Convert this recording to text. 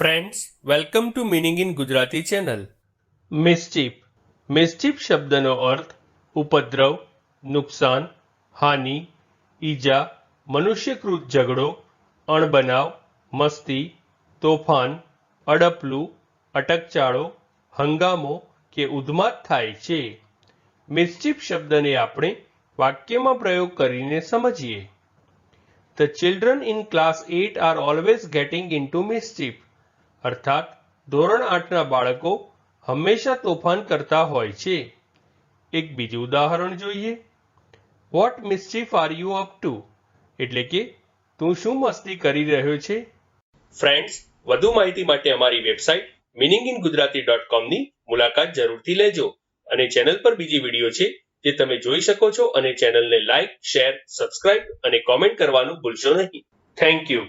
Friends welcome to meaning in Gujarati channel mischief mischief શબ્દનો અર્થ ઉપદ્રવ નુકસાન હાનિ ઈજા મનુષ્યકૃત ઝઘડો અણબનાવ મસ્તી તોફાન અડપલું અટકચાળો હંગામો કે ઉદ્માત થાય છે. મિસ્ચીફ શબ્દને આપણે વાક્યમાં પ્રયોગ કરીને સમજીએ. The children in class eight are always getting into mischief અર્થાત, ધોરણ આઠના બાળકો હંમેશા તોફાન કરતા હોય છે. એક બીજું ઉદાહરણ જોઈએ. What mischief are you up to એટલે કે, તું શું મસ્તી કરી રહ્યો છે? ફ્રેન્ડ્સ વધુ માહિતી માટે અમારી website meaning in Gujarati dot કોમની મુલાકાત જરૂરથી લેજો. અને ચેનલ પર બીજી વીડિયો છે જે તમે જોઈ શકો છો અને ચેનલને લાઇક શેર સબસ્ક્રાઇબ અને કોમેન્ટ કરવાનું ભૂલશો નહીં. Thank you